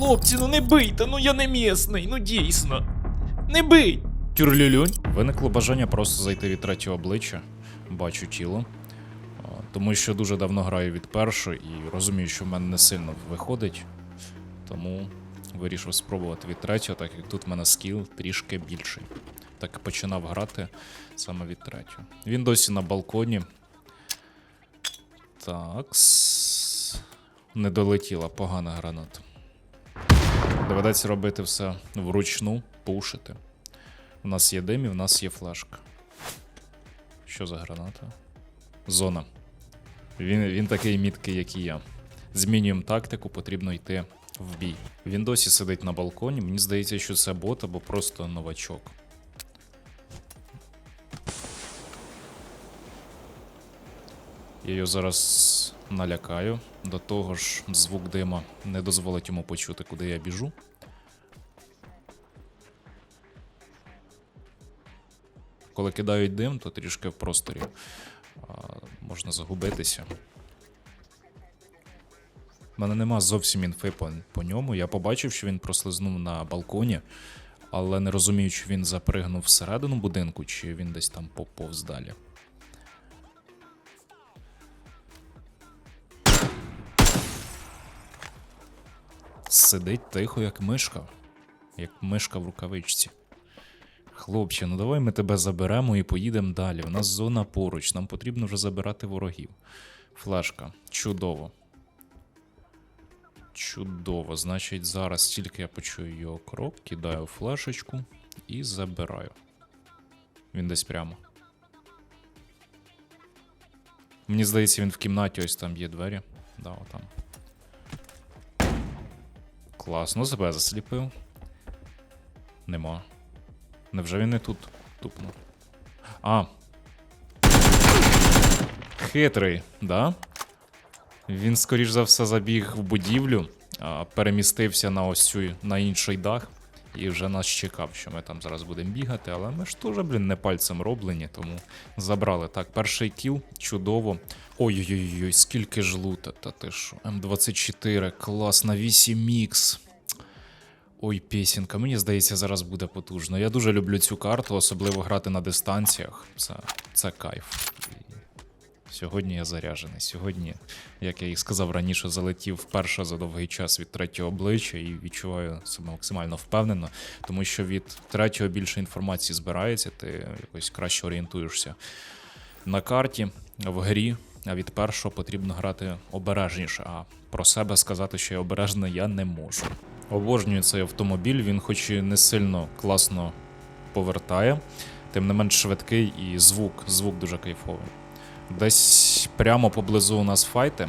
Хлопці, ну не бийте, ну я не місний, ну дійсно. Не бий! Тюрлюлюнь. Виникло бажання просто зайти від третього обличчя. Бачу тіло. Тому що дуже давно граю від першої і розумію, що в мене не сильно виходить. Тому вирішив спробувати від третього, так як тут в мене скіл трішки більший. Так і починав грати саме від третього. Він досі на балконі. Так. Не долетіла погана граната. Доведеться робити все вручну, пушити. У нас є дим і в нас є флешка. Що за граната? Зона. Він, він такий міткий, як і я. Змінюємо тактику, потрібно йти в бій. Він досі сидить на балконі. Мені здається, що це бот або просто новачок. Я його зараз налякаю. До того ж, звук дима не дозволить йому почути, куди я біжу. Коли кидають дим, то трішки в просторі можна загубитися. У мене нема зовсім інфи по, по ньому. Я побачив, що він прослизнув на балконі, але не розумію, чи він запригнув всередину будинку, чи він десь там поповз далі. Сидить тихо, як мишка, як мишка в рукавичці. Хлопче, ну давай ми тебе заберемо і поїдемо далі. У нас зона поруч, нам потрібно вже забирати ворогів. Флешка. Чудово. Чудово. Значить, зараз тільки я почую його крок, кидаю флешечку і забираю. Він десь прямо. Мені здається, він в кімнаті ось там є двері. Да, отам. Класно, себе засліпив. Нема. Невже він не тут тупнув? А. Хитрий, да? Він, скоріш за все, забіг в будівлю, перемістився на ось цю на інший дах і вже нас чекав, що ми там зараз будемо бігати, але ми ж теж, блін, не пальцем роблені, тому забрали. Так, перший кіл, чудово. Ой-ой-ой, скільки ж лута, та ти що? М24, клас, на 8 мікс. Ой, пісінка, мені здається, зараз буде потужно. Я дуже люблю цю карту, особливо грати на дистанціях. Це, це кайф. Сьогодні я заряджений. Сьогодні, як я і сказав раніше, залетів вперше за довгий час від третього обличчя і відчуваю себе максимально впевнено, тому що від третього більше інформації збирається, ти якось краще орієнтуєшся на карті, в грі. А від першого потрібно грати обережніше. А про себе сказати, що я обережний, я не можу. Обожнюю цей автомобіль, він хоч і не сильно класно повертає, тим не менш швидкий і звук, звук дуже кайфовий. Десь прямо поблизу у нас файти.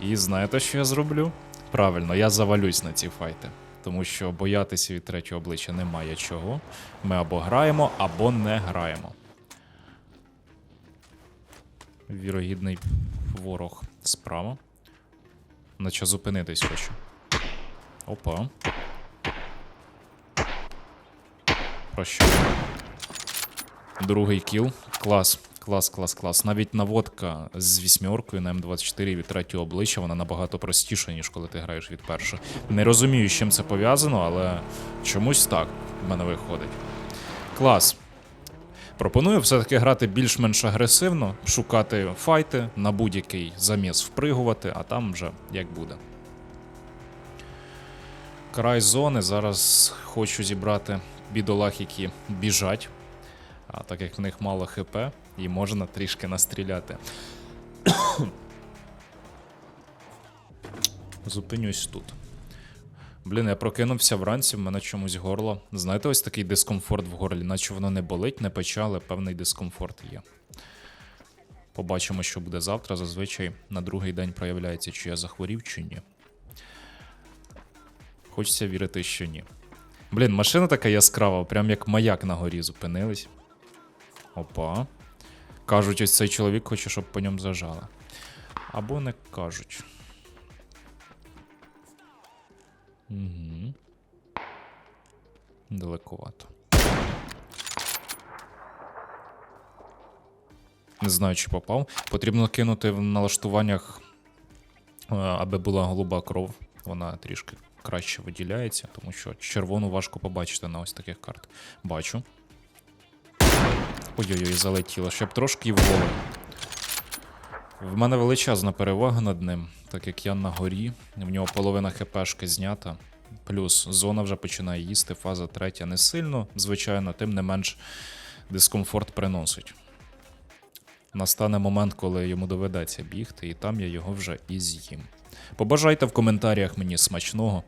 І знаєте, що я зроблю? Правильно, я завалюсь на ці файти. Тому що боятися від третього обличчя немає чого. Ми або граємо, або не граємо. Вірогідний ворог справа. Наче зупинитись хочу. Опа. Прощаю. Другий кіл. Клас, клас, клас, клас. Навіть наводка з вісьмеркою на М24 від третього обличчя, вона набагато простіша, ніж коли ти граєш від першого. Не розумію, з чим це пов'язано, але чомусь так в мене виходить. Клас. Пропоную все-таки грати більш-менш агресивно, шукати файти, на будь-який заміс впригувати, а там вже як буде. Край зони. Зараз хочу зібрати бідолах, які біжать. А так як в них мало ХП, і можна трішки настріляти. Зупинюсь тут. Блін, я прокинувся вранці, в мене чомусь горло. Знаєте, ось такий дискомфорт в горлі, наче воно не болить, не пече, але певний дискомфорт є. Побачимо, що буде завтра. Зазвичай на другий день проявляється, чи я захворів, чи ні. Хочеться вірити, що ні. Блін, машина така яскрава, прям як маяк на горі зупинились. Опа. Кажуть, ось цей чоловік хоче, щоб по ньому зажали. Або не кажуть. Угу. Далековато. Не знаю, чи попав. Потрібно кинути в налаштуваннях, е, аби була голуба кров. Вона трішки краще виділяється, тому що червону важко побачити на ось таких карт. Бачу. Ой-ой-ой, залетіло, щоб трошки в голову. В мене величезна перевага над ним, так як я на горі, в нього половина хпшки знята. Плюс зона вже починає їсти, фаза третя не сильно, звичайно, тим не менш дискомфорт приносить. Настане момент, коли йому доведеться бігти, і там я його вже і з'їм. Побажайте в коментарях мені смачного.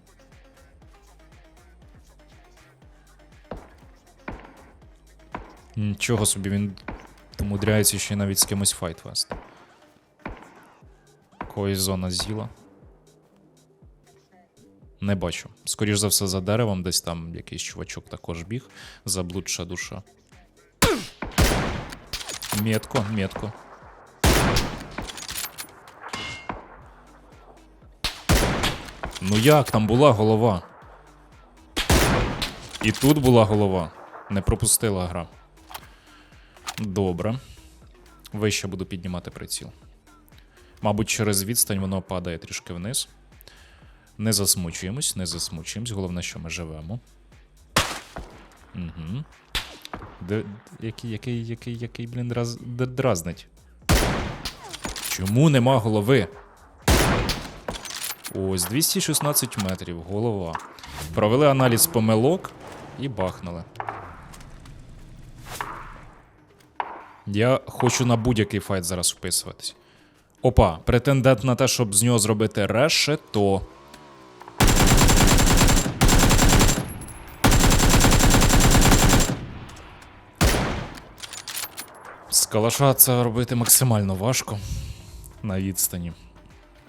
Нічого собі він умудряється ще навіть з кимось файт вести. Когось зона з'їла. Не бачу. Скоріш за все, за деревом десь там якийсь чувачок також біг. Заблудша душа. Метко, метко. Ну як, там була голова. І тут була голова. Не пропустила гра. Добре. Вище буду піднімати приціл. Мабуть, через відстань воно падає трішки вниз. Не засмучуємось, не засмучуємось. Головне, що ми живемо. Угу. Де, який, який, який, який, блін, раз, д- дразнить? Чому нема голови? Ось 216 метрів, голова. Провели аналіз помилок і бахнули. Я хочу на будь-який файт зараз вписуватись. Опа, претендент на те, щоб з нього зробити решето. З калаша це робити максимально важко на відстані.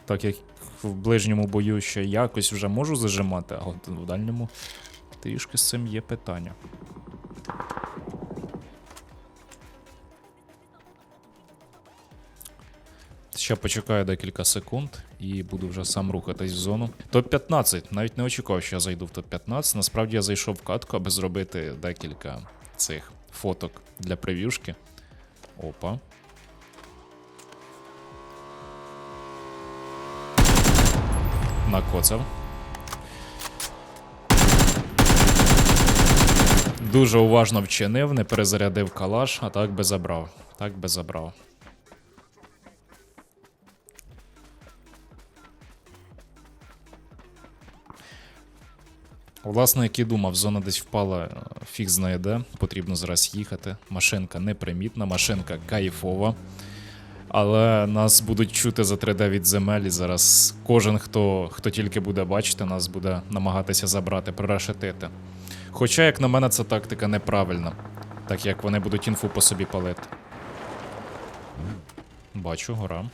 Так як в ближньому бою ще якось вже можу зажимати, а от в дальньому трішки з цим є питання. Ще почекаю декілька секунд і буду вже сам рухатись в зону. Топ-15. Навіть не очікував, що я зайду в топ-15. Насправді я зайшов в катку, аби зробити декілька цих фоток для прев'юшки. Опа. Накоцав. Дуже уважно вчинив, не перезарядив калаш, а так би забрав. Так би забрав. Власне, як і думав, зона десь впала, е, фіг знає де, потрібно зараз їхати. Машинка непримітна, машинка кайфова. Але нас будуть чути за 3D від земель, і зараз кожен, хто, хто тільки буде бачити, нас буде намагатися забрати, прорешетити. Хоча, як на мене, ця тактика неправильна, так як вони будуть інфу по собі палити. Бачу, гора.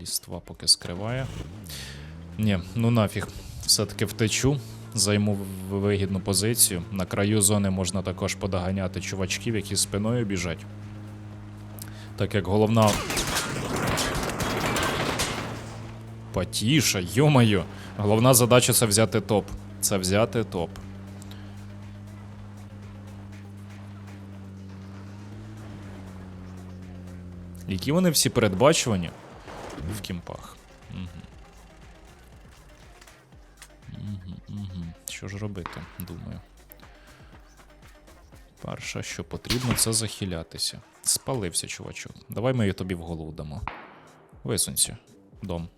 Ліства поки скриває. Ні, ну нафіг. Все-таки втечу, займу вигідну позицію. На краю зони можна також подоганяти чувачків, які спиною біжать. Так як головна. Потіша, йомаю. Головна задача це взяти топ. Це взяти топ. Які вони всі передбачувані в кімпах. Що ж робити, думаю. Перше, що потрібно, це захилятися. Спалився, чувачок. Давай ми її тобі в голову дамо. Висунься. Дом.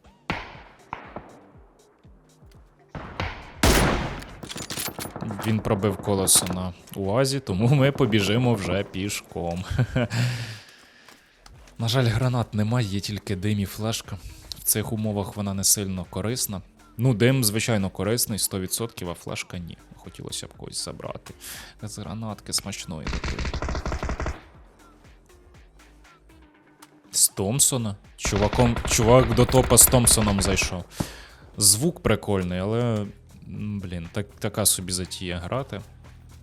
Він пробив колесо на УАЗі, тому ми побіжимо вже пішком. На жаль, гранат немає, є тільки дим і флешка. В цих умовах вона не сильно корисна. Ну, дим, звичайно, корисний, 100%, а флешка ні. Хотілося б когось забрати. З гранатки смачної такої. З Томпсона? Чуваком, чувак до топа з Томпсоном зайшов. Звук прикольний, але. Блін, так, така собі затія грати.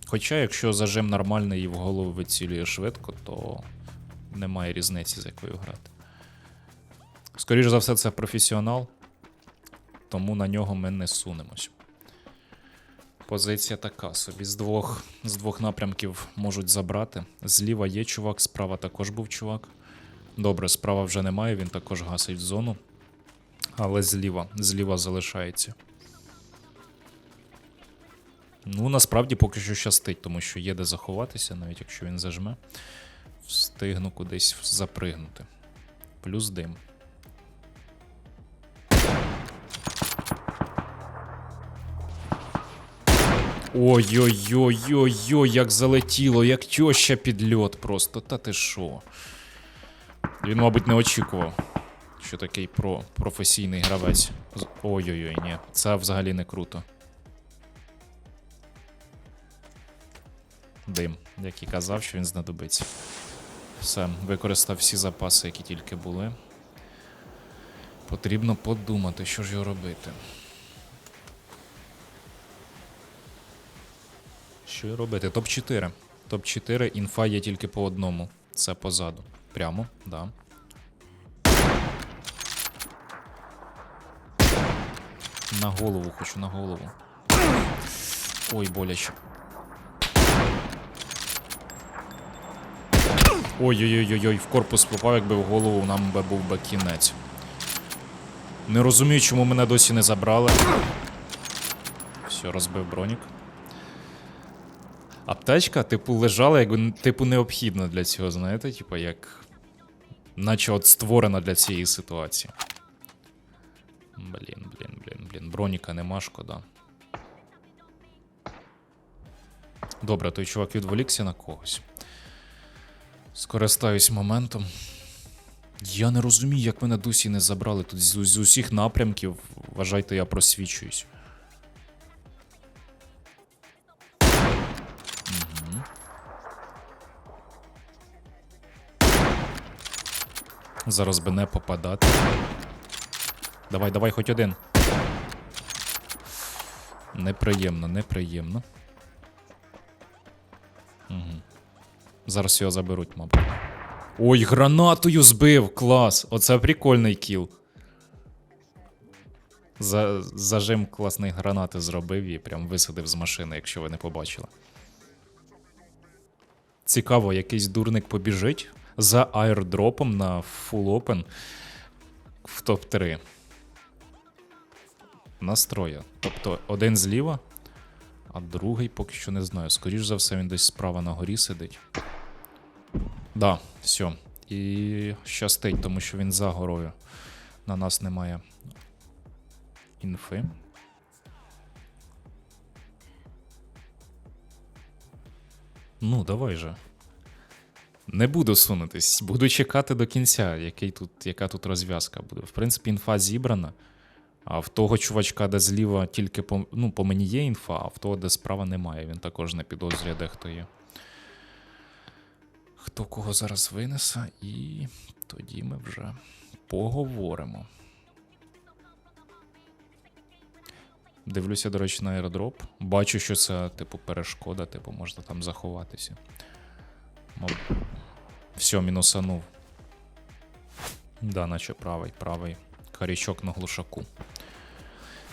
Хоча, якщо зажим нормальний і в голову вицілює швидко, то немає різниці, з якою грати. Скоріше за все, це професіонал, тому на нього ми не сунемось. Позиція така собі. З двох, з двох напрямків можуть забрати. Зліва є чувак, справа також був чувак. Добре, справа вже немає, він також гасить зону. Але зліва, зліва залишається. Ну, насправді поки що щастить, тому що є де заховатися, навіть якщо він зажме. Встигну кудись запригнути. Плюс дим. Ой-ой-ой-ой-ой, як залетіло, як тьоща під льот просто. Та ти що? Він, мабуть, не очікував, що такий про професійний гравець. Ой-ой-ой, ні, це взагалі не круто. Дим, як і казав, що він знадобиться. Все, використав всі запаси, які тільки були. Потрібно подумати, що ж його робити. Що робити? Топ-4. Топ-4, інфа є тільки по одному. Це позаду. Прямо, да. На голову хочу, на голову. Ой, боляче. Ой-ой-ой, в корпус попав, якби в голову нам би був би кінець. Не розумію, чому мене досі не забрали. Все, розбив бронік. Аптечка, типу, лежала, якби, типу, необхідна для цього, знаєте, типу, як. Наче от створена для цієї ситуації. Блін, блін, блін, блін. Броніка нема, шкода. Добре, той чувак відволікся на когось. Скористаюсь моментом. Я не розумію, як мене досі не забрали. Тут з, з усіх напрямків, вважайте, я просвічуюсь. Зараз би не попадати. Давай, давай, хоч один. Неприємно, неприємно. Угу. Зараз його заберуть, мабуть. Ой, гранатою збив! Клас! Оце прикольний кіл. За, зажим класний гранати зробив і прям висадив з машини, якщо ви не побачили. Цікаво, якийсь дурник побіжить за аірдропом на full open в топ-3. Настроя. Тобто один зліва, а другий поки що не знаю. Скоріш за все, він десь справа на горі сидить. Да, все. І щастить, тому що він за горою. На нас немає інфи. Ну, давай же. Не буду сунутись, буду чекати до кінця, який тут, яка тут розв'язка буде. В принципі, інфа зібрана. А в того чувачка, де зліва тільки по, ну, по мені є інфа, а в того, де справа немає. Він також не підозрює, де хто є. Хто кого зараз винесе, і тоді ми вже поговоримо. Дивлюся, до речі, на аеродроп. Бачу, що це, типу, перешкода, типу, можна там заховатися. Все, мінусанув. Да, наче правий, правий. Карічок на глушаку.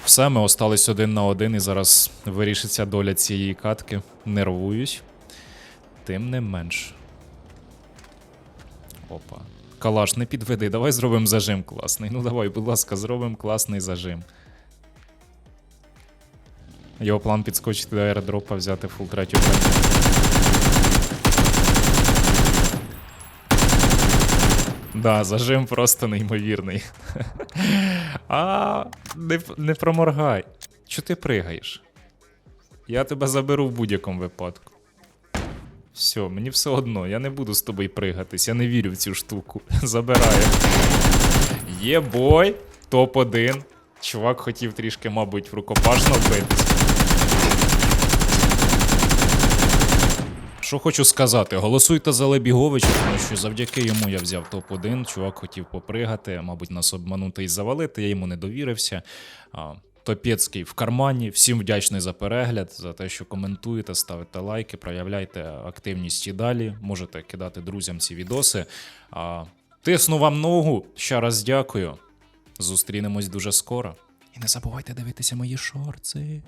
Все, ми остались один на один, і зараз вирішиться доля цієї катки. Нервуюсь. Тим не менш. Опа. Калаш, не підведи, давай зробимо зажим класний. Ну давай, будь ласка, зробимо класний зажим. Його план підскочити до аеродропа, взяти фул третю Да, зажим просто неймовірний. А, не, не проморгай. Чо ти пригаєш? Я тебе заберу в будь-якому випадку. Все, мені все одно, я не буду з тобою пригатись, я не вірю в цю штуку. Забираю. Є бой, топ-1. Чувак хотів трішки, мабуть, рукопашно вбитись. Що хочу сказати, голосуйте за Лебіговича, тому що завдяки йому я взяв топ-1. Чувак хотів попригати, мабуть, нас обманути і завалити, я йому не довірився. Топецький в кармані. Всім вдячний за перегляд, за те, що коментуєте, ставите лайки, проявляйте активність і далі. Можете кидати друзям ці відоси. Тисну вам ногу. Ще раз дякую. Зустрінемось дуже скоро. І не забувайте дивитися мої шорти.